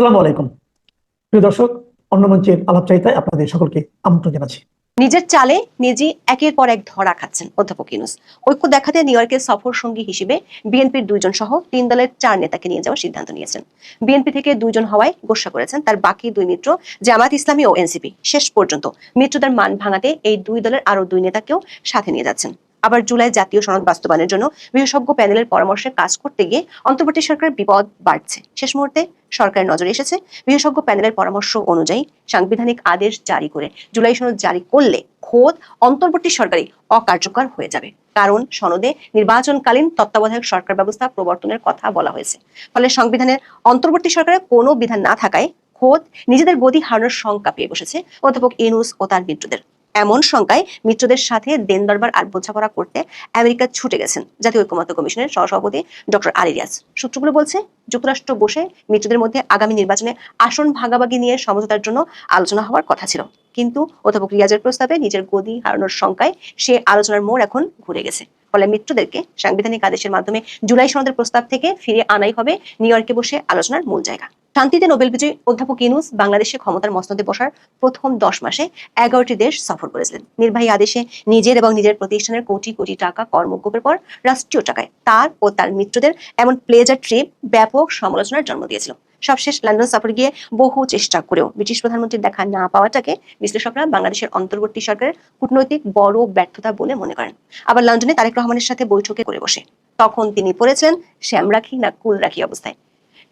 আসসালামু আলাইকুম। প্রিয় দর্শক, অন্য মঞ্চের আলাপচারিতায় আপনাদের সকলকে আমন্ত্রণ জানাচ্ছি। নিজের চালে নিজেই একের পর এক ধরা খাচ্ছেন অধ্যাপক ইউনুস। ঐক্য দেখাতে নিউ ইয়র্কের সফর সঙ্গী হিসেবে বিএনপির দুইজন সহ তিন দলের চার নেতাকে নিয়ে যাওয়ার সিদ্ধান্ত নিয়েছেন। বিএনপি থেকে দুইজন হওয়ায় গোসা করেছেন তার বাকি দুই মিত্র জামাত ইসলামী ও এনসিপি। শেষ পর্যন্ত মিত্রদের মান ভাঙাতে এই দুই দলের আরও দুই নেতাকেও সাথে নিয়ে যাচ্ছেন। আবার জুলাই জাতীয় সনদ বাস্তবায়নের জন্য বিশেষজ্ঞ প্যানেলের পরামর্শে কাজ করতে গিয়ে অন্তর্বর্তী সরকারের বিপদ বাড়ছে। শেষ মুহূর্তে সরকারের নজরে এসেছে। বিশেষজ্ঞ প্যানেলের পরামর্শ অনুযায়ী সাংবিধানিক আদেশ জারি করে জুলাই সনদ জারি করলে খোদ অন্তর্বর্তী সরকারই অকার্যকর হয়ে যাবে। কারণ সনদে নির্বাচনকালীন তত্ত্বাবধায়ক সরকার ব্যবস্থা প্রবর্তনের কথা বলা হয়েছে। ফলে সংবিধানের অন্তর্বর্তী সরকারের কোনো বিধান না থাকায় খোদ নিজেদের গদি হারানোর শঙ্কা পেয়ে বসেছে অধ্যাপক ইনুস ও তার মিত্রদের। এমন শঙ্কায় মিত্রদের সাথে দেন দরবার আর বোঝাপড়া করতে আমেরিকা ছুটে গেছেন জাতীয় ঐক্যমত্য কমিশনের সহসভাপতি ডক্টর আলিরিয়াস সূত্রগুলো বলছে, যুক্তরাষ্ট্র বসে মিত্রদের মধ্যে আগামী নির্বাচনে আসন ভাগাভাগি নিয়ে সমঝোতার জন্য আলোচনা হওয়ার কথা ছিল। কিন্তু অধ্যাপক রিয়াজের প্রস্তাবে নিজের গদি হারানোর শঙ্কায় সে আলোচনার মোড় এখন ঘুরে গেছে। ফলে মিত্রদেরকে সাংবিধানিক আদেশের মাধ্যমে জুলাই সনদের প্রস্তাব থেকে ফিরে আনাই হবে নিউ ইয়র্কে বসে আলোচনার মূল জায়গা। শান্তিতে নোবেল বিজয়ী অধ্যাপক ইনুস বাংলাদেশে ক্ষমতার মসনদে বসার প্রথম দশ মাসে এগারোটি দেশ সফর করেছিলেন। নির্বাহী আদেশে নিজের এবং নিজের প্রতিষ্ঠানের কোটি কোটি টাকা কর্মকোপের পর রাষ্ট্রীয় টাকায় তার ও তার মিত্রদের এমন প্লেজার ট্রিপ ব্যাপক সমালোচনার জন্ম দিয়েছিল। সবশেষ লন্ডন সফর গিয়ে বহু চেষ্টা করেও ব্রিটিশ প্রধানমন্ত্রীর দেখা না পাওয়াটাকে বিশ্লেষকরা বাংলাদেশের অন্তর্বর্তী সরকারের কূটনৈতিক বড় ব্যর্থতা বলে মনে করেন। আবার লন্ডনে তারেক রহমানের সাথে বৈঠকে করে বসে। তখন তিনি পড়েছিলেন শ্যাম রাখি না কুল রাখি অবস্থায়।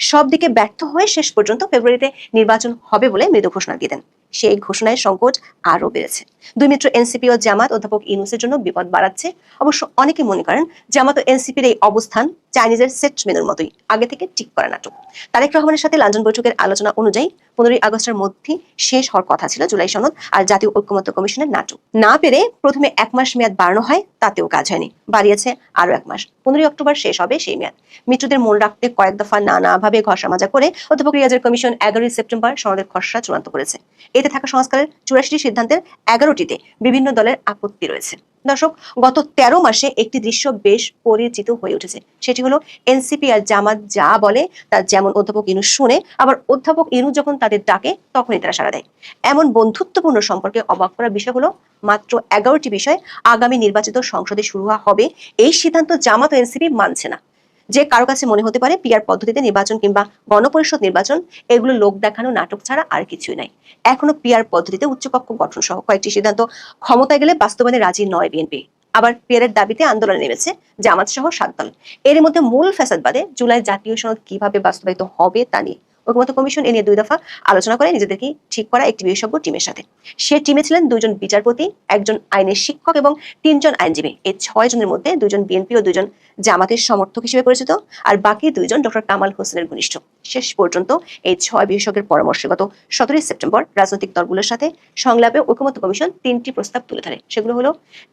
সব দিকে ব্যর্থ হয়ে শেষ পর্যন্ত ফেব্রুয়ারিতে নির্বাচন হবে বলে মৃদু ঘোষণা দিয়ে দেন। সেই ঘোষণায় সংকট আরও বেড়েছে। দুই মিত্র এনসিপি ও জামাত অধ্যাপক ইউনুসের জন্য বিপদ বাড়াচ্ছে। অবশ্য অনেকে মনে করেন জামাত ও এনসিপির এই অবস্থান চাইনিজের সেট মেনুর মতোই আগে থেকে ঠিক করা নাটক। তারেক রহমানের সাথে লন্ডন বৈঠকের আলোচনা অনুযায়ী পনেরোই আগস্টের মধ্যে শেষ হওয়ার কথা ছিল জুলাই সনদ আর জাতীয় ঐক্যমত্য কমিশনের নাটক। না পেরে প্রথমে এক মাস মেয়াদ বাড়ানো হয়, তাতেও কাজ হয়নি। বাড়িয়েছে আরও এক মাস। পনেরোই অক্টোবর শেষ হবে সেই মেয়াদ। মিত্রদের মন রাখতে কয়েক দফা নানাভাবে ঘষা মাজা করে অধ্যাপক রিয়াজের কমিশন এগারোই সেপ্টেম্বর সনদের খসড়া চূড়ান্ত করেছে। এতে থাকা সংস্কারের চুরাশিটি সিদ্ধান্তের এগারোটিতে বিভিন্ন দলের আপত্তি রয়েছে। দর্শক গত তেরো মাসে একটি দৃশ্য বেশ পরিচিত হয়ে উঠেছে। সেটি হলো এনসিপি আর জামাত যা বলে, তার যেমন অধ্যাপক ইনু শুনে, আবার অধ্যাপক ইনু যখন তাদের ডাকে, তখনই তারা সাড়া দেয়। এমন বন্ধুত্বপূর্ণ সম্পর্কে অবাক করা বিষয় হলো মাত্র এগারোটি বিষয় আগামী নির্বাচিত সংসদে শুরু হবে। এই সিদ্ধান্ত জামাত ও এনসিপি মানছে না। যে কারও কাছে মনে হতে পারে পিয়ার পদ্ধতিতে নির্বাচন কিংবা গণপরিষদ নির্বাচন, এগুলো লোক দেখানো, নাটক ছাড়া আর কিছুই নাই। এখনও পিয়ার পদ্ধতিতে উচ্চকক্ষ গঠন সহ কয়েকটি সিদ্ধান্ত ক্ষমতায় গেলে বাস্তবায়নে রাজি নয় বিএনপি আবার পিয়ারের দাবিতে আন্দোলন নেমেছে জামাত সহ সাত দল। এর মধ্যে মূল ফ্যাসাদবাদে জুলাই জাতীয় সনদ কীভাবে বাস্তবায়িত হবে তা নিয়ে ঐকমত্য কমিশন এ নিয়ে দুই দফা আলোচনা করে নিজেদেরকে ঠিক করা একটি বিশেষজ্ঞ টিমের সাথে। সে টিমে ছিলেন দুজন বিচারপতি, একজন আইনের শিক্ষক এবং তিনজন আইনজীবী। এই ছয় জনের মধ্যে দুজন বিএনপি ও দুজন জামাতের সমর্থক হিসেবে পরিচিত আর বাকি দুইজন ডক্টর কামাল হোসেনের ঘনিষ্ঠ। শেষ পর্যন্ত এই ছয় বিশেষজ্ঞের পরামর্শে গত সতেরোই সেপ্টেম্বর রাজনৈতিক দলগুলোর সাথে সংলাপে ঐকমত্য কমিশন তিনটি প্রস্তাব তুলে ধরে। সেগুলো হলো,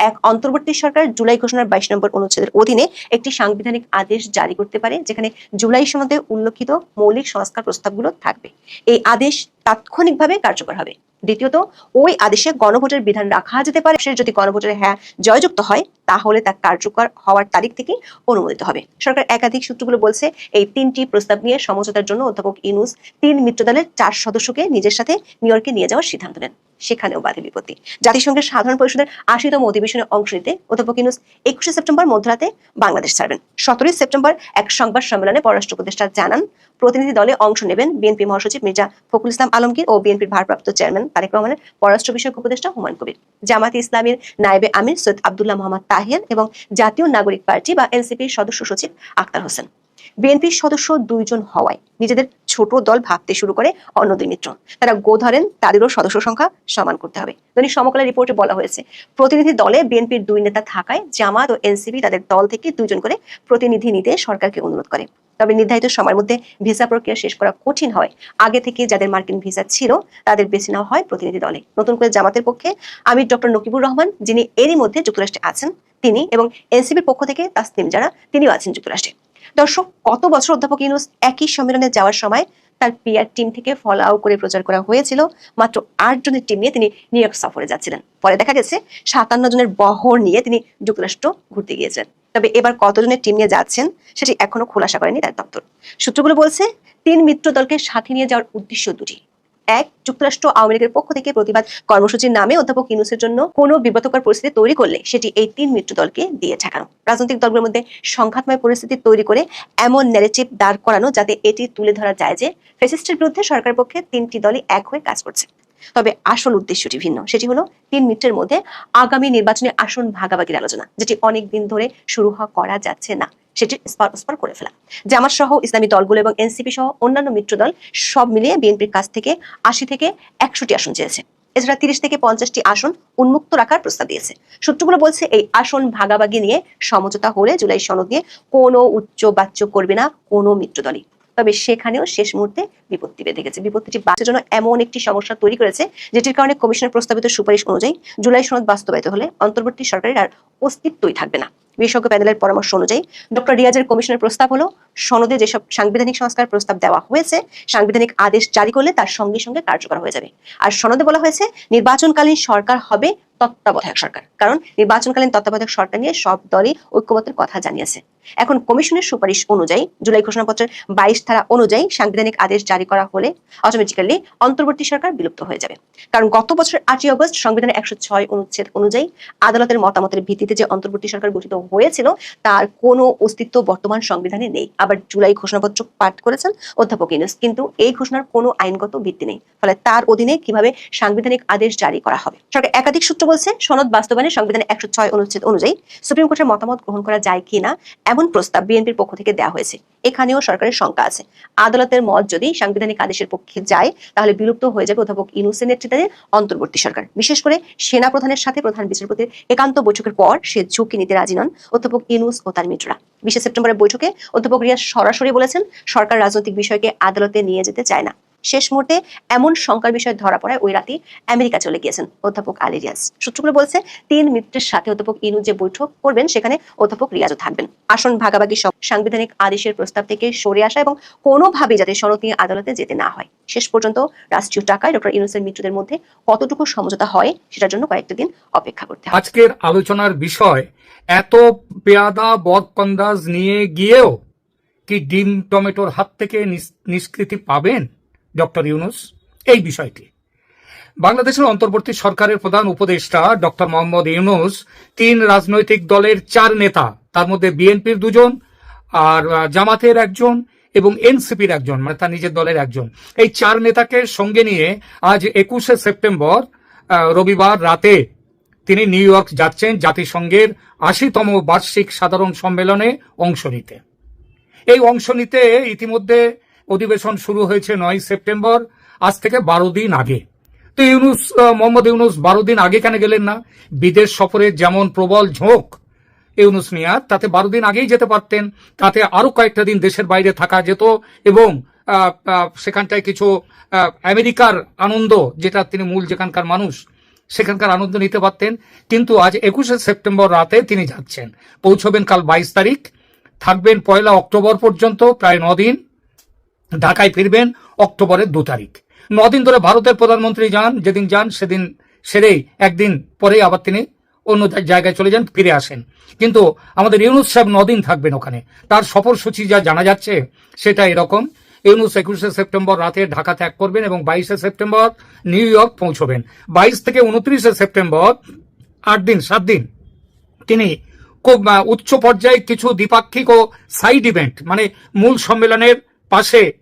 এক, অন্তর্বর্তী সরকার জুলাই ঘোষণার বাইশ নম্বর অনুচ্ছেদের অধীনে একটি সাংবিধানিক আদেশ জারি করতে পারে, যেখানে জুলাই সনদে উল্লেখিত মৌলিক সংস্কার প্রস্তাবগুলো থাকবে। এই আদেশ তাৎক্ষণিকভাবে কার্যকর হবে। দ্বিতীয়ত, ওই আদেশে গণভোটের বিধান রাখা যেতে পারে। সে যদি গণভোটের হ্যাঁ জয়যুক্ত হয়, তাহলে তা কার্যকর হওয়ার তারিখ থেকে অনুমোদিত হবে। সরকার একাধিক সূত্রগুলো বলছে, এই তিনটি প্রস্তাব নিয়ে সমঝোতার জন্য অধ্যাপক ইনুস তিন মিত্রদলের চার সদস্যকে নিজের সাথে নিউ ইয়র্কে নিয়ে যাওয়ার সিদ্ধান্ত নেন। সেখানেও বাধে বিপত্তি। জাতিসংঘের সাধারণ পরিষদের আশিতম অধিবেশনে অংশ নিতে অধ্যাপক ইনুস একুশে সেপ্টেম্বর মধ্যরাতে বাংলাদেশ ছাড়বেন। সতেরোই সেপ্টেম্বর এক সংবাদ সম্মেলনে পররাষ্ট্র উপদেষ্টা জানান, প্রতিনিধি দলে অংশ নেবেন বিএনপি মহাসচিব মির্জা ফখরুল ইসলাম আলমগীর ও বিএনপির ভারপ্রাপ্ত চেয়ারম্যান তারেক রহমানের পররাষ্ট্র বিষয়ক উপদেষ্টা হুমায়ুন কবির। জামাতে ইসলামীর নায়েবে আমির সৈয়দ আবদুল্লাহ মোহাম্মদ তাহিয়ার এবং জাতীয় নাগরিক পার্টি বা এনসিপির সদস্য সচিব আক্তার হোসেন। বিএনপির সদস্য দুইজন হওয়ায় নিজেদের ছোট দল ভাবতে শুরু করে অন্য মিত্র। তারা গো ধরেন, তাদেরও সদস্য সংখ্যা সমান করতে হবে। দৈনিক সমকালের রিপোর্টে বলা হয়েছে, প্রতিনিধি দলে বিএনপির দুই নেতা থাকায় জামাত ও এনসিপি তাদের দল থেকে দুইজন করে প্রতিনিধি নিতে সরকারকে অনুরোধ করে। তবে নির্ধারিত সময়ের মধ্যে ভিসা প্রক্রিয়া শেষ করা কঠিন হয়। আগে থেকে যাদের মার্কিন ভিসা ছিল, তাদের বেছে নেওয়া হয় প্রতিনিধি দলে। নতুন করে জামাতের পক্ষে আমির ডক্টর নকিবুর রহমান, যিনি এরই মধ্যে যুক্তরাষ্ট্রে আছেন, তিনি এবং এনসিপির পক্ষ থেকে তাসনিম যারা তিনিও আছেন যুক্তরাষ্ট্রে। দর্শক, কত বছর অধ্যাপক ইউনুস একই সম্মেলনে যাওয়ার সময় তার পিয়ার টিম থেকে ফল আউট করে প্রচার করা হয়েছিল, মাত্র আট জনের টিম নিয়ে তিনি নিউ ইয়র্ক সফরে যাচ্ছিলেন। পরে দেখা গেছে, সাতান্ন জনের বহর নিয়ে তিনি যুক্তরাষ্ট্র ঘুরতে গিয়েছেন তবে এবার কতজনের টিম নিয়ে যাচ্ছেন, সেটি এখনও খোলাসা করেনি তার দপ্তর। সূত্রগুলো বলছে, তিন মিত্র দলকে সাথে নিয়ে যাওয়ার উদ্দেশ্য দুটি। এক যুক্তরাষ্ট্র আওয়ামী লীগের পক্ষ থেকে প্রতিবাদ কর্মসূচির নামে অধ্যাপক ইউনুসের জন্য কোন বিব্রতকর পরিস্থিতি তৈরি করলে সেটি এই তিন মিত্র দলকে দিয়ে ঠেকানো। রাজনৈতিক দলগুলোর মধ্যে সংঘাতময় পরিস্থিতি তৈরি করে এমন ন্যারেটিভ দাঁড় করানো যাতে এটি তুলে ধরা যায় যে ফেসিস্টের বিরুদ্ধে সরকার পক্ষে তিনটি দলই এক হয়ে কাজ করছে। তবে আসল উদ্দেশ্যটি ভিন্ন। সেটি হলো তিন মিত্রের মধ্যে আগামী নির্বাচনে আসন ভাগাভাগির আলোচনা, যেটি অনেক দিন ধরে শুরু করা যাচ্ছে না। সেটি স্পষ্ট করে ফেলা। জামাত সহ ইসলামী দলগুলো এবং এনসিপি সহ অন্যান্য মিত্র দল সব মিলিয়ে বিএনপির কাছ থেকে আশি থেকে একশোটি আসন চেয়েছে। এছাড়া তিরিশ থেকে পঞ্চাশটি আসন উন্মুক্ত রাখার প্রস্তাব দিয়েছে। সূত্রগুলো বলছে এই আসন ভাগাভাগি নিয়ে সমঝোতা হলে জুলাই সনদ নিয়ে কোনো উচ্চ বাচ্য করবে না কোনো মিত্র দলই। তবে সেখানেও শেষ মুহূর্তে বিপত্তি বেঁধে গেছে। বিপত্তিটি বাসের জন্য এমন একটি সমস্যা তৈরি করেছে, যেটির কারণে কমিশনের প্রস্তাবিত সুপারিশ অনুযায়ী জুলাই সনদ বাস্তবায়িত হলে অন্তর্বর্তী সরকারের আর অস্তিত্বই থাকবে না। বিশেষজ্ঞ প্যানেলের পরামর্শ অনুযায়ী ডক্টর রিয়াজের কমিশনের প্রস্তাব হলো সনদে যেসব সাংবিধানিক সংস্কার প্রস্তাব দেওয়া হয়েছে, সাংবিধানিক আদেশ জারি করলে তার সঙ্গে সঙ্গে কার্যকর হয়ে যাবে। আর সনদে বলা হয়েছে, নির্বাচনকালীন সরকার হবে তত্ত্বাবধায়ক সরকার। কারণ নির্বাচনকালীন তত্ত্বাবধায়ক সরকার নিয়ে সব দলই ঐক্যমতের কথা জানিয়েছে। এখন কমিশনের সুপারিশ অনুযায়ী, জুলাই ঘোষণাপত্রের বাইশ ধারা অনুযায়ী সাংবিধানিক আদেশ জারি করা হলে অটোমেটিক্যালি অন্তর্বর্তী সরকার বিলুপ্ত হয়ে যাবে। কারণ গত বছর আটই অগস্ট সংবিধানের একশো ছয় অনুচ্ছেদ অনুযায়ী আদালতের মতামতের ভিত্তিতে যে অন্তর্বর্তী সরকার গঠিত হয়েছিল, তার কোনো অস্তিত্ব বর্তমান সংবিধানে নেই। আবার জুলাই ঘোষণাপত্র পাঠ করেছেন অধ্যাপক ইউনুস। কিন্তু এই ঘোষণার কোনো আইনগত ভিত্তি নেই। ফলে তার অধীনে কীভাবে সাংবিধানিক আদেশ জারি করা হবে? সরকার একাধিক সূত্র বলছে, সনদ বাস্তবায়নে সংবিধানের একশো ছয় অনুচ্ছেদ অনুযায়ী সুপ্রিম কোর্টের মতামত গ্রহণ করা যায় কিনা এমন প্রস্তাব বিএনপির পক্ষ থেকে দেওয়া হয়েছে। এখানেও সরকারের শঙ্কা আছে। আদালতের মত যদি সাংবিধানিক আদেশের পক্ষে যায়, তাহলে বিলুপ্ত হয়ে যাবে অধ্যাপক ইনুসের নেতৃত্বে অন্তর্বর্তী সরকার। বিশেষ করে সেনা প্রধানের সাথে প্রধান বিচারপতির একান্ত বৈঠকের পর সে ঝুঁকি নিতে রাজি নন অধ্যাপক ইনুস ও তার মিত্ররা। বিশে সেপ্টেম্বরের বৈঠকে অধ্যাপক রিয়াজ সরাসরি বলেছেন, সরকার রাজনৈতিক বিষয়কে আদালতে নিয়ে যেতে চায় না। শেষ মুহূর্তে এমন শঙ্কার বিষয় ধরা পড়ায় ওই রাতে আমেরিকা চলে গিয়েছেন অধ্যাপক আলী রিয়াজ। সূত্রগুলো বলছে, তিন মিত্রের সাথে অধ্যাপক ইনু যে বৈঠক করবেন, সেখানে অধ্যাপক রিয়াজও থাকবেন। আসন ভাগাভাগি সব সাংবিধানিক আদেশের প্রস্তাব থেকে সরে আসা এবং কোনোভাবেই যাতে সনদ নিয়ে আদালতে যেতে না হয়। শেষ পর্যন্ত রাষ্ট্রীয় টাকায় ডক্টর ইনুসের মিত্রদের মধ্যে কতটুকু সমঝোতা হয়, সেটার জন্য কয়েকটা দিন অপেক্ষা করতে হবে। আজকের আলোচনার বিষয়, এত পেয়াদা বদকন্দাজ নিয়ে গিয়েও কি ডিম টমেটোর হাত থেকে নিষ্কৃতি পাবেন, ডক্টর ইউনুস? এই বিষয়টি। বাংলাদেশের অন্তর্বর্তী সরকারের প্রধান উপদেষ্টা, ডক্টর মোহাম্মদ ইউনুস, তিন রাজনৈতিক দলের চার নেতা, তার মধ্যে বিএনপির দুজন, আর জামাতের একজন এবং এনসিপির একজন মানে তার নিজের দলের একজন। এই চার নেতাকে সঙ্গে নিয়ে আজ একুশে সেপ্টেম্বর রবিবার রাতে তিনি নিউ ইয়র্ক যাচ্ছেন জাতিসংঘের আশিতম বার্ষিক সাধারণ সম্মেলনে অংশ নিতে। এই অংশ নিতে ইতিমধ্যে অধিবেশন শুরু হয়েছে নয় সেপ্টেম্বর, আজ থেকে বারো দিন আগে। তো ইউনুস মোহাম্মদ ইউনুস বারো দিন আগে কেন গেলেন না? বিদেশ সফরের যেমন প্রবল ঝোঁক ইউনুস মিয়ার তাতে বারো দিন আগেই যেতে পারতেন। তাতে আরও কয়েকটা দিন দেশের বাইরে থাকা যেত এবং সেখানটায় কিছু আমেরিকার আনন্দ, যেটা তিনি মূল যেখানকার মানুষ, সেখানকার আনন্দ নিতে পারতেন। কিন্তু আজ একুশে সেপ্টেম্বর রাতে তিনি যাচ্ছেন। পৌঁছবেন কাল বাইশ তারিখ। থাকবেন পয়লা অক্টোবর পর্যন্ত, প্রায় নদিন। ঢাকায় ফিরবেন অক্টোবরের দু তারিখ। নদিন ধরে ভারতের প্রধানমন্ত্রী যান, যেদিন যান সেদিন সেরেই একদিন পরেই আবার তিনি অন্য জায়গায় চলে যান, ফিরে আসেন। কিন্তু আমাদের ইউনুস সাহেব নদিন থাকবেন ওখানে। তার সফরসূচি যা জানা যাচ্ছে সেটা এরকম। ইউনুস একুশে সেপ্টেম্বর রাতে ঢাকা ত্যাগ করবেন এবং বাইশে সেপ্টেম্বর নিউ ইয়র্ক পৌঁছবেন। বাইশ থেকে উনত্রিশে সেপ্টেম্বর আট দিন, সাত দিন তিনি উচ্চ পর্যায়ে কিছু দ্বিপাক্ষিক ও সাইড ইভেন্ট মানে মূল সম্মেলনের পাশে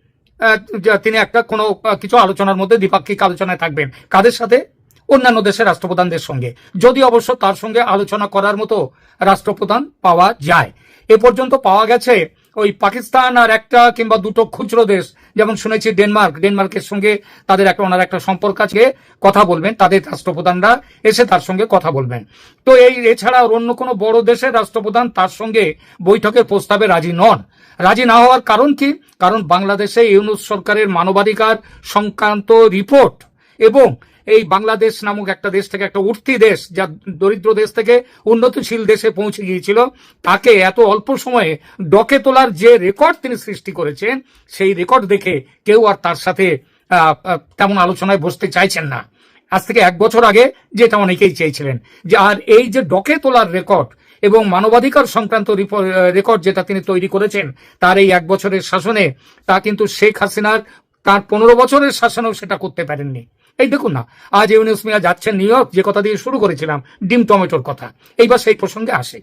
তিনি একটা কোনো কিছু আলোচনার মধ্যে দ্বিপাক্ষিক আলোচনায় থাকবেন। কাদের সাথে? অন্যান্য দেশের রাষ্ট্রপ্রধানদের সঙ্গে। যদি অবশ্য তার সঙ্গে আলোচনা করার মতো রাষ্ট্রপ্রধান পাওয়া যায়। এ পর্যন্ত পাওয়া গেছে ওই পাকিস্তান আর একটা কিংবা দুটো খুচরো দেশ যেমন শুনেছি ডেনমার্ক, ডেনমার্কের সঙ্গে তাদের একটা, ওনার একটা সম্পর্ক আছে, কথা বলবেন, তাদের রাষ্ট্রপ্রধানরা এসে তার সঙ্গে কথা বলবেন। তো এই এছাড়া অন্য কোনো বড় দেশের রাষ্ট্রপ্রধান তার সঙ্গে বৈঠকের প্রস্তাবে রাজি নন। রাজি না হওয়ার কারণ কি? কারণ বাংলাদেশে ইউনুস সরকারের মানবাধিকার সংক্রান্ত রিপোর্ট এবং এই বাংলাদেশ নামক একটা দেশ থেকে একটা উঠতি দেশ যা দরিদ্র দেশ থেকে উন্নতশীল দেশে পৌঁছে গিয়েছিল, তাকে এত অল্প সময়ে ডকে তোলার যে রেকর্ড তিনি সৃষ্টি করেছেন, সেই রেকর্ড দেখে কেউ আর তার সাথে তেমন আলোচনায় বসতে চাইছেন না। আজ থেকে এক বছর আগে যেটা অনেকেই চেয়েছিলেন যে, আর এই যে ডকে তোলার রেকর্ড এবং মানবাধিকার সংক্রান্ত রেকর্ড যেটা তিনি তৈরি করেছেন, তার এই এক বছরের শাসনে তা কিন্তু শেখ হাসিনার তার পনেরো বছরের শাসনেও সেটা করতে পারেননি। এই দেখুন না, আজ ইউনুস মিয়া যাচ্ছেন নিউ ইয়র্ক, যে কথা দিয়ে শুরু করেছিলাম, ডিম টমেটোর কথা। এইবার সেই প্রসঙ্গে আসে।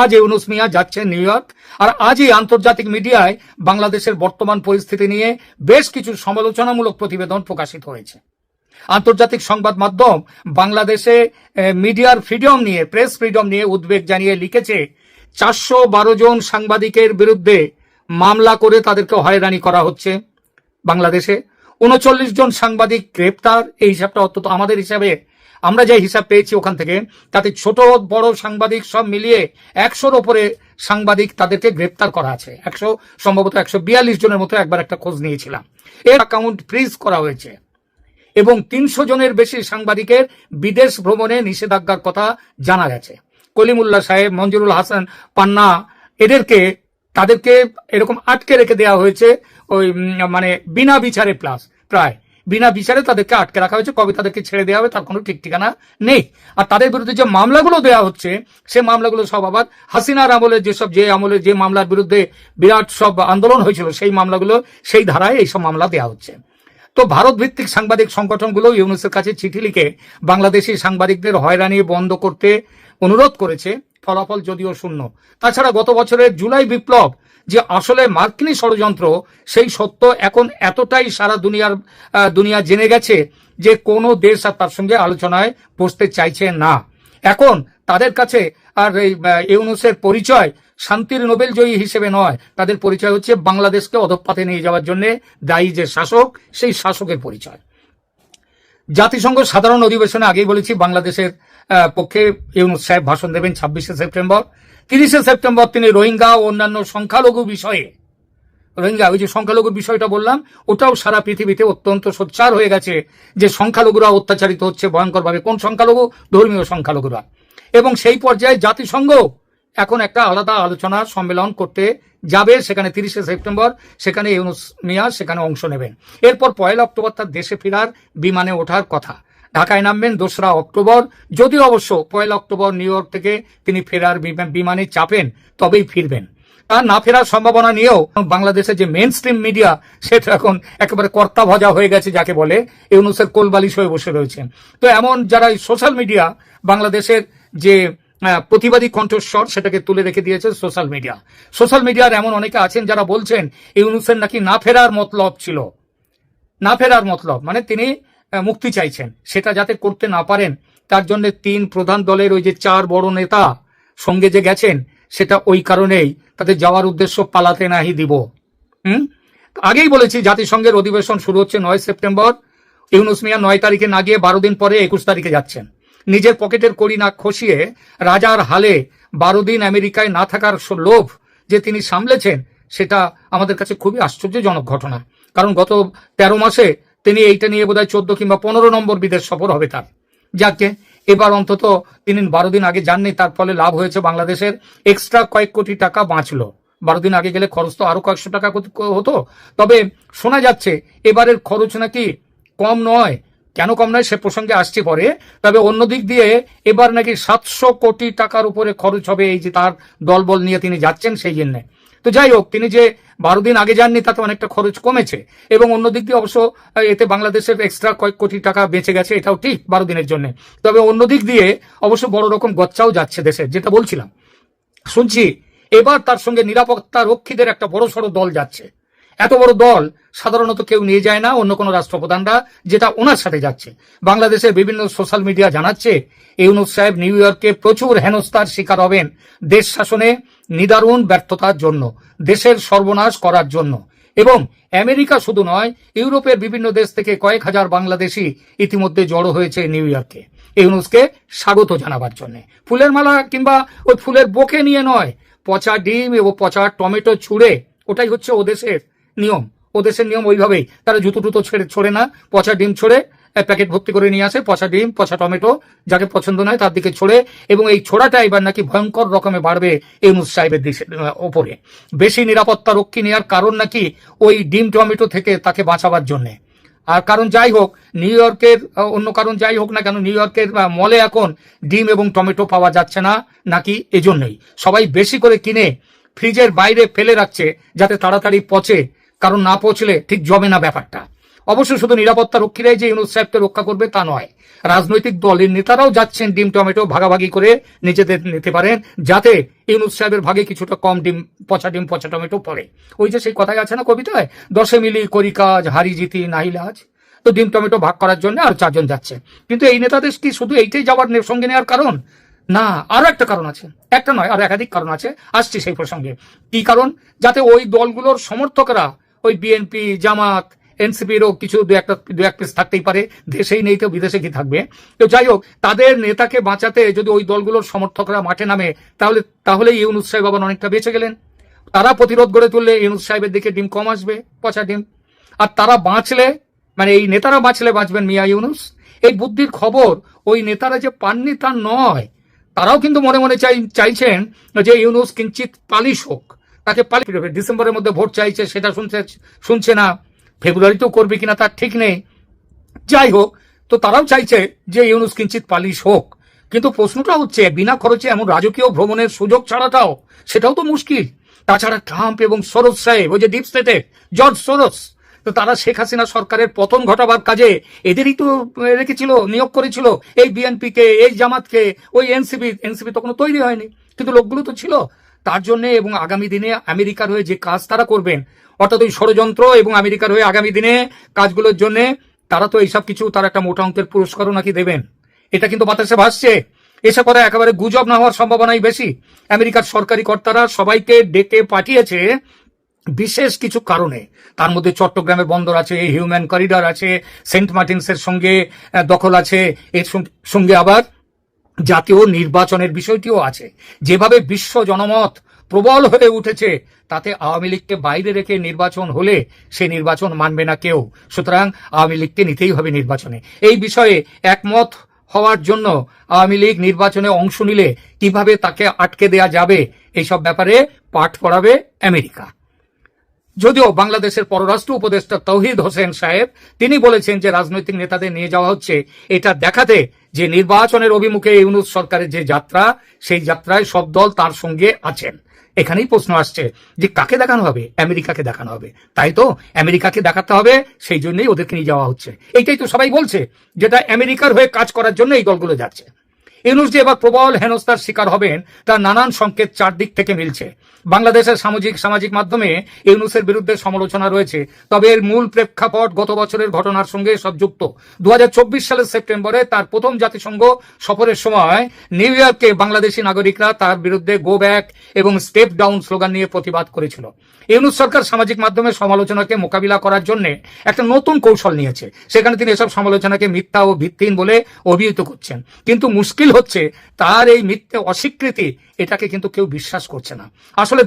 আজ ইউনুস মিয়া যাচ্ছেন নিউ ইয়র্ক, আর আজই আন্তর্জাতিক মিডিয়ায় বাংলাদেশের বর্তমান পরিস্থিতি নিয়ে বেশ কিছু সমালোচনামূলক প্রতিবেদন প্রকাশিত হয়েছে। আন্তর্জাতিক সংবাদ মাধ্যম বাংলাদেশে মিডিয়ার ফ্রিডম নিয়ে, প্রেস ফ্রিডম নিয়ে উদ্বেগ জানিয়ে লিখেছে, চারশো বারো জন সাংবাদিকের বিরুদ্ধে মামলা করে তাদেরকে হয়রানি করা হচ্ছে বাংলাদেশে। উনচল্লিশ জন সাংবাদিক গ্রেপ্তার, এই হিসাবটা অত্যন্ত আমাদের হিসাবে। আমরা যে হিসাব পেয়েছি ওখান থেকে, তাতে ছোট, বড় সাংবাদিক সব মিলিয়ে একশোর ওপরে সাংবাদিক তাদেরকে গ্রেপ্তার করা আছে। একশো, সম্ভবত একশো বিয়াল্লিশ জনের মতো একবার একটা খোঁজ নিয়েছিলাম। এর অ্যাকাউন্ট ফ্রিজ করা হয়েছে। এবং তিনশো জনের বেশি সাংবাদিকের বিদেশ ভ্রমণে নিষেধাজ্ঞার কথা জানা গেছে। কলিমুল্লাহ সাহেব, মঞ্জুরুল হাসান, পান্না, এদেরকে, তাদেরকে এরকম আটকে রেখে দেওয়া হয়েছে, ওই মানে বিনা বিচারে প্লাস প্রায়। বিনা বিচারে তাদেরকে আটকে রাখা হয়েছে, কবে তাদেরকে ছেড়ে দেওয়া হবে তার কোনো ঠিক ঠিকানা নেই। আর তাদের বিরুদ্ধে যে মামলাগুলো দেওয়া হচ্ছে, সে মামলাগুলো সব আবার হাসিনার আমলে যেসব যে আমলে যে মামলার বিরুদ্ধে বিরাট সব আন্দোলন হয়েছিল, সেই মামলাগুলো, সেই ধারায় এইসব মামলা দেওয়া হচ্ছে। তো ভারত ভিত্তিক সাংবাদিক সংগঠনগুলো ইউনুসের কাছে চিঠি লিখে বাংলাদেশি সাংবাদিকদের হয়রানি বন্ধ করতে অনুরোধ করেছে। ফলাফল যদিও শূন্য। তাছাড়া গত বছরের জুলাই বিপ্লব যে আসলে মার্কিনী ষড়যন্ত্র, সেই সত্য এখন এতটাই সারা দুনিয়ার দুনিয়া জেনে গেছে যে কোনো দেশ আর তার সঙ্গে আলোচনায় বসতে চাইছে না। এখন তাদের কাছে আর এই ইউনুসের পরিচয় শান্তির নোবেল জয়ী হিসেবে নয়। তাদের পরিচয় হচ্ছে বাংলাদেশকে অধঃপাতে নিয়ে যাওয়ার জন্য দায়ী যে শাসক, সেই শাসকের পরিচয়। জাতিসংঘ সাধারণ অধিবেশনে আগেই বলেছি, বাংলাদেশের পক্ষে ইউনুস সাহেব ভাষণ দেবেন ছাব্বিশে সেপ্টেম্বর। তিরিশে সেপ্টেম্বর তিনি রোহিঙ্গা ও অন্যান্য সংখ্যালঘু বিষয়ে, রোহিঙ্গা, ওই যে সংখ্যালঘুর বিষয়টা বললাম, ওটাও সারা পৃথিবীতে অত্যন্ত সোচ্চার হয়ে গেছে যে সংখ্যালঘুরা অত্যাচারিত হচ্ছে ভয়ঙ্করভাবে। কোন সংখ্যালঘু? ধর্মীয় সংখ্যালঘুরা। এবং সেই পর্যায়ে জাতিসংঘ এখন একটা আলাদা আলোচনা সম্মেলন করতে যাবে সেখানে তিরিশে সেপ্টেম্বর, সেখানে ইউনুস মিয়া সেখানে অংশ নেবেন। এরপর পয়লা অক্টোবর তার দেশে ফেরার বিমানে ওঠার কথা। ঢাকায় নামবেন দোসরা অক্টোবর। যদিও অবশ্য পয়লা অক্টোবর নিউ ইয়র্ক থেকে তিনি ফেরার বিমানে চাপেন, তবেই ফিরবেন। আর না ফেরার সম্ভাবনা নিয়েও বাংলাদেশের যে মেন স্ট্রিম মিডিয়া সেটা এখন একেবারে কর্তা ভজা হয়ে গেছে যাকে বলে ইউনুসের কোলবালিশ হয়ে বসে রয়েছে। তো এমন যারা সোশ্যাল মিডিয়া বাংলাদেশের যে প্রতিবাদী কণ্ঠস্বর, সেটাকে তুলে রেখে দিয়েছে সোশ্যাল মিডিয়া সোশ্যাল মিডিয়ার এমন অনেকে আছেন যারা বলছেন, ইউনুসের নাকি না ফেরার মতলব ছিল। না ফেরার মতলব। মানে তিনি মুক্তি চাইছেন। সেটা যাতে করতে না পারেন, তার জন্য তিন প্রধান দলের ওই যে চার বড় নেতা সঙ্গে যে গেছেন, সেটা ওই কারণেই তাদের যাওয়ার উদ্দেশ্য পালাতে নাহি দিব। হুম? আগেই বলেছি, জাতিসংঘের অধিবেশন শুরু হচ্ছে নয় সেপ্টেম্বর। ইউনুস মিয়া নয় তারিখে না গিয়ে বারো দিন পরে একুশ তারিখে যাচ্ছেন। নিজের পকেটের কড়ি না খসিয়ে রাজার হালে বারো দিন আমেরিকায় না থাকার লোভ যে তিনি সামলেছেন, সেটা আমাদের কাছে খুবই আশ্চর্যজনক ঘটনা। কারণ গত তেরো মাসে তিনি এইটা নিয়ে বোধহয় চোদ্দ কিংবা পনেরো নম্বর বিদেশ সফর হবে তার। যাকে এবার অন্তত তিনি বারো দিন আগে যাননি, তার ফলে লাভ হয়েছে বাংলাদেশের এক্সট্রা কয়েক কোটি টাকা বাঁচলো। বারো দিন আগে গেলে খরচ তো আরও কয়েকশো টাকা হতো। তবে শোনা যাচ্ছে, এবারের খরচ নাকি কম নয়। কেন কম নয় সে প্রসঙ্গে আসছি পরে। তবে অন্য দিক দিয়ে এবার নাকি সাতশো কোটি টাকার উপরে খরচ হবে এই যে তার দলবল নিয়ে তিনি যাচ্ছেন সেই জন্য। তো যাই হোক, তিনি যে বারো দিন আগে যাননি, তাতে অনেকটা খরচ কমেছে। এবং অন্য দিক দিয়ে অবশ্য এতে বাংলাদেশের এক্সট্রা কয়েক কোটি টাকা বেঁচে গেছে, এটাও ঠিক বারো দিনের জন্য। তবে অন্য দিক দিয়ে অবশ্য বড় রকম গচ্চাও যাচ্ছে দেশে, যেটা বলছিলাম। শুনছি, এবার তার সঙ্গে নিরাপত্তা রক্ষীদের একটা বড় সড়ো দল যাচ্ছে। এত বড় দল সাধারণত কেউ নিয়ে যায় না, অন্য কোনো রাষ্ট্রপ্রধানরা, যেটা ওনার সাথে যাচ্ছে। বাংলাদেশের বিভিন্ন সোশ্যাল মিডিয়া জানাচ্ছে, ইউনুস সাহেব নিউ ইয়র্কে প্রচুর হেনস্থার শিকার হবেন দেশ শাসনে নিদারুণ ব্যর্থতার জন্য, দেশের সর্বনাশ করার জন্য। এবং আমেরিকা শুধু নয়, ইউরোপের বিভিন্ন দেশ থেকে কয়েক হাজার বাংলাদেশি ইতিমধ্যে জড়ো হয়েছে নিউ ইয়র্কে। ইউনুসকে স্বাগত জানাবার জন্য। ফুলের মালা কিংবা ওই ফুলের বোকে নিয়ে নয়, পচা ডিম এবং পচা টমেটো ছুঁড়ে, ওটাই হচ্ছে ওদেশের নিয়ম। ওদেশের নিয়ম ওইভাবেই। তারা জুতো টুতো ছেড়ে ছড়ে না। পচা ডিম ছড়ে প্যাকেট ভর্তি করে নিয়ে আসে। পচা ডিম, পচা টমেটো, যাকে পছন্দ নয় তার দিকে ছড়ে। এবং এই ছোড়াটা এবার নাকি ভয়ঙ্কর রকমে বাড়বে ইউনুস সাহেবের দেশের ওপরে। বেশি নিরাপত্তা রক্ষী নেওয়ার কারণ নাকি ওই ডিম, টমেটো থেকে তাকে বাঁচাবার জন্যে। আর কারণ যাই হোক, নিউ ইয়র্কের অন্য কারণ যাই হোক না কেন, নিউ ইয়র্কের মলে এখন ডিম এবং টমেটো পাওয়া যাচ্ছে না নাকি এজন্যই। সবাই বেশি করে কিনে ফ্রিজের বাইরে ফেলে রাখছে যাতে তাড়াতাড়ি পচে কারণ না পৌঁছলে ঠিক জমে না ব্যাপারটা। অবশ্য শুধু নিরাপত্তা রক্ষীরাই যে ইউনুস সাহেবকে রক্ষা করবে তা নয়, রাজনৈতিক দলের নেতারাও যাচ্ছেন ডিম টমেটো ভাগাভাগি করে নিজেদের নিতে পারেন, যাতে ইউনুস সাহেবের ভাগে কিছুটা কম ডিম, পচা ডিম, পচা টমেটো পড়ে। ওই যে সেই কথাই আছে না কবিতায়? দশে মিলি করি কাজ, হারি জিতি নাহিলাজ তো ডিম টমেটো ভাগ করার জন্য আর চারজন যাচ্ছে। কিন্তু এই নেতাদের কি শুধু এইটাই যাওয়ার সঙ্গে নেওয়ার কারণ? না, আরও একটা কারণ আছে। একটা নয়, আর একাধিক কারণ আছে। আসছি সেই প্রসঙ্গে। কি কারণ? যাতে ওই দলগুলোর সমর্থকরা ওই বিএনপি জামাত এনসিপিরও কিছু দু একটা, দু এক পিস থাকতেই পারে, দেশেই নেই তো বিদেশে কি থাকবে? তো যাই হোক, তাদের নেতাকে বাঁচাতে যদি ওই দলগুলোর সমর্থকরা মাঠে নামে, তাহলে তাহলে ইউনুস সাহেব আবার অনেকটা বেঁচে গেলেন। তারা প্রতিরোধ গড়ে তুললে ইউনুস সাহেবের দিকে ডিম কম আসবে, পচা ডিম। আর তারা বাঁচলে মানে এই নেতারা বাঁচলে বাঁচবেন মিয়া ইউনুস। এই বুদ্ধির খবর ওই নেতারা যে পাননি তা নয়। তারাও কিন্তু মনে মনে চাই, চাইছেন যে ইউনুস কিঞ্চিত পালিশ হোক। তাকে পালিশ ডিসেম্বরের মধ্যে ভোট চাইছে, সেটা শুনছে শুনছে না। ফেব্রুয়ারিতেও করবে কিনা তার ঠিক নেই। যাই হোক, তো তারাও চাইছে যে ইউনুস কিঞ্চিত পালিশ হোক। কিন্তু প্রশ্নটা হচ্ছে, বিনা খরচে এমন রাজকীয় ভ্রমণের সুযোগ ছাড়াটাও, সেটাও তো মুশকিল। তাছাড়া ট্রাম্প এবং সরোজ সাহেব, ওই যে ডিপ স্টেটে, জর্জ সরোজ, তো তারা শেখ হাসিনা সরকারের পতন ঘটাবার কাজে এদেরই তো রেখেছিল, নিয়োগ করেছিল। এই বিএনপি কে এই জামাতকে, ওই এনসিপি এনসিপি তখন তৈরি হয়নি। কিন্তু লোকগুলো তো ছিল। তার জন্য এবং আগামী দিনে আমেরিকার হয়ে যে কাজ তারা করবেন, অর্থাৎ ওই ষড়যন্ত্র এবং আমেরিকার হয়ে আগামী দিনে কাজগুলোর জন্য তারা তো এইসব কিছু তার একটা মোটা অঙ্কের পুরস্কারও নাকি দেবেন। এটা কিন্তু বাতাসে ভাসছে। এসব কথা একেবারে গুজব না হওয়ার সম্ভাবনাই বেশি। আমেরিকার সরকারি কর্তারা সবাইকে ডেকে পাঠিয়েছে বিশেষ কিছু কারণে। তার মধ্যে চট্টগ্রামের বন্দর আছে, হিউম্যান করিডর আছে, সেন্ট মার্টিনসের সঙ্গে দখল আছে, এর সঙ্গে- সঙ্গে আবার জাতীয় নির্বাচনের বিষয়টিও আছে। যেভাবে বিশ্ব জনমত প্রবল হয়ে উঠেছে, তাতে আওয়ামী লীগকে বাইরে রেখে নির্বাচন হলে সে নির্বাচন মানবে না কেউ। সুতরাং আওয়ামী লীগকে নিতেই হবে নির্বাচনে। এই বিষয়ে একমত হওয়ার জন্য আওয়ামী লীগ নির্বাচনে অংশ নিলে কীভাবে তাকে আটকে দেয়া যাবে এইসব ব্যাপারে পাঠ পড়াবে আমেরিকা। যদিও বাংলাদেশের পররাষ্ট্র উপদেষ্টা তৌহিদ হোসেন সাহেব, তিনি বলেছেন যে রাজনৈতিক নেতাদের নিয়ে যাওয়া হচ্ছে। এটা দেখাতে যে নির্বাচনের অভিমুখে ইউনুস সরকারের যে যাত্রা, সেই যাত্রায় সব দল তার সঙ্গে আছেন। এখানেই প্রশ্ন আসছে যে কাকে দেখানো হবে? আমেরিকাকে দেখানো হবে। তাই তো আমেরিকাকে দেখাতে হবে, সেই জন্যই ওদেরকে নিয়ে যাওয়া হচ্ছে। এইটাই তো সবাই বলছে, যেটা আমেরিকার হয়ে কাজ করার জন্য এই দলগুলো যাচ্ছে। ইউনুস যে এবার প্রবল হেনস্থার শিকার হবেন, তার নানান সংকেত চারদিক থেকে মিলছে। বাংলাদেশের সামাজিক সামাজিক মাধ্যমে ইউনুসের বিরুদ্ধে সমালোচনা রয়েছে, তবে এর মূল প্রেক্ষাপট গত বছরের ঘটনার সঙ্গে সব যুক্ত। দু সালের সেপ্টেম্বরে তার প্রথম জাতিসংঘ সফরের সময় নিউ ইয়র্কে বাংলাদেশি নাগরিকরা তার বিরুদ্ধে গো ব্যাক এবং স্টেপ ডাউন স্লোগান নিয়ে প্রতিবাদ করেছিল। ইউনুস সরকার সামাজিক মাধ্যমে সমালোচনাকে মোকাবিলা করার জন্য একটা নতুন কৌশল নিয়েছে। সেখানে তিনি এসব সমালোচনাকে মিথ্যা ও ভিত্তিহীন বলে অভিহিত করছেন। কিন্তু মুশকিল হচ্ছে তার এই মিথ্যে অস্বীকৃতি এটাকে কিন্তু কেউ বিশ্বাস করছে না। আসলে